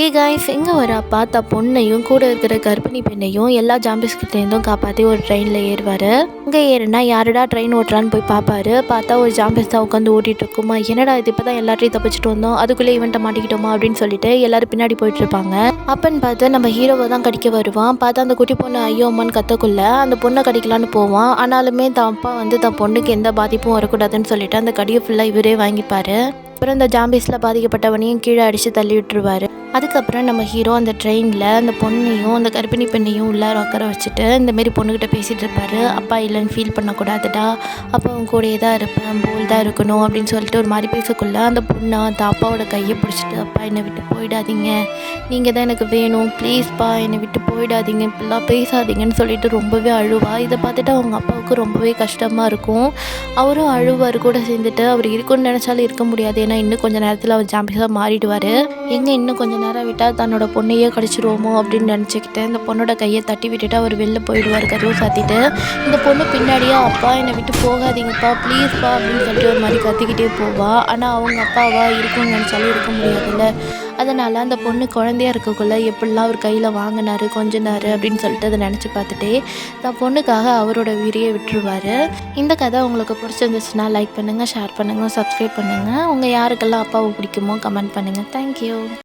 ஏ guys இங்கே ஒரு அப்பா த பொண்ணையும் கூட இருக்கிற கர்ப்பிணி பெண்ணையும் எல்லா ஜாம்பிஸ்கிட்டேருந்தும் காப்பாற்றி ஒரு ட்ரெயினில் ஏறுவார். இங்கே ஏறுனா யாருடா ட்ரெயின் ஓட்டுறான்னு போய் பார்ப்பாரு பார்த்தா ஒரு ஜாம்பிஸ் தான் உட்காந்து ஓட்டிகிட்டு இருக்குமா என்னடா இது இப்போ தான் எல்லாத்தையும் தப்பிச்சிட்டு வந்தோம் அதுக்குள்ளே இவன்ட்ட மாட்டிக்கிட்டோமா அப்படின்னு சொல்லிட்டு எல்லாரும் பின்னாடி போயிட்டு இருப்பாங்க அப்பன்னு பார்த்து நம்ம ஹீரோவை தான் கடிக்க வருவான். பார்த்தா அந்த குட்டி பொண்ணு ஐயோ அம்மான்னு கத்தக்குள்ள அந்த பொண்ணை கடிக்கலான்னு போவான். ஆனாலுமே தான் அப்பா வந்து தன் பொண்ணுக்கு எந்த பாதிப்பும் வரக்கூடாதுன்னு சொல்லிட்டு அந்த கடியை ஃபுல்லாக இவரே வாங்கிப்பாரு. அப்புறம் இந்த ஜாம்பிஸில் பாதிக்கப்பட்டவனையும் கீழே அடித்து தள்ளி விட்டுருவாரு. அதுக்கப்புறம் நம்ம ஹீரோ அந்த ட்ரெயினில் அந்த பொண்ணையும் அந்த கர்ப்பிணி பெண்ணையும் உள்ளார உட்கார வச்சுட்டு இந்தமாரி பொண்ணுக்கிட்ட பேசிகிட்டு இருப்பார். அப்பா இல்லைன்னு ஃபீல் பண்ணக்கூடாதுடா. அப்பா அவன் கூடயே தான் இருப்பேன். தான் இருக்கணும். அப்படின்னு சொல்லிட்டு ஒரு மாதிரி பேசக்குள்ள அந்த பொண்ணு அந்த அப்பாவோட கையை பிடிச்சிட்டு அப்பா என்னை விட்டு போயிடாதீங்க. நீங்கள் தான் எனக்கு வேணும். ப்ளீஸ்ப்பா என்னை விட்டு போயிடாதீங்க. இப்படிலாம் பேசாதீங்கன்னு சொல்லிட்டு ரொம்பவே அழுவா. இதை பார்த்துட்டு அவங்க அப்பாவுக்கு ரொம்பவே கஷ்டமாக இருக்கும். அவரும் அழுவார். கூட சேர்ந்துட்டு அவர் இருக்குன்னு நினச்சாலும் இருக்க முடியாது. ஏன்னா இன்னும் கொஞ்சம் நேரத்தில் அவர் ஜாம்பிஸாக மாறிடுவார். எங்கே இன்னும் கொஞ்சம் நேரம் விட்டால் தன்னோட பொண்ணையே கடிச்சிருவோமோ அப்படின்னு நினச்சிக்கிட்டு இந்த பொண்ணோட கையை தட்டி விட்டுட்டு அவர் வெளில போயிடுவார் கதவு சாத்திட்டு. இந்த பொண்ணு பின்னாடியே அப்பா என்னை விட்டு போகாதீங்கப்பா ப்ளீஸ்ப்பா அப்படின்னு சொல்லிட்டு ஒரு மாதிரி கத்திக்கிட்டே போவா. ஆனால் அவங்க அப்பாவா இருக்கும்னு நினச்சாலும் இருக்க முடியாதுல்ல. அதனால் அந்த பொண்ணு குழந்தையா இருக்கக்குள்ள எப்படிலாம் அவர் கையில் வாங்கினாரு கொஞ்சினார் அப்படின்னு சொல்லிட்டு அதை நினச்சி பார்த்துட்டே தான் பொண்ணுக்காக அவரோட உயிரியை விட்டுருவார். இந்த கதை உங்களுக்கு பிடிச்சிருந்துச்சுன்னா லைக் பண்ணுங்கள் ஷேர் பண்ணுங்கள் சப்ஸ்கிரைப் பண்ணுங்கள் உங்கள் யாருக்கெல்லாம் அப்பாவை பிடிக்குமோ கமெண்ட் பண்ணுங்கள் தேங்க்யூ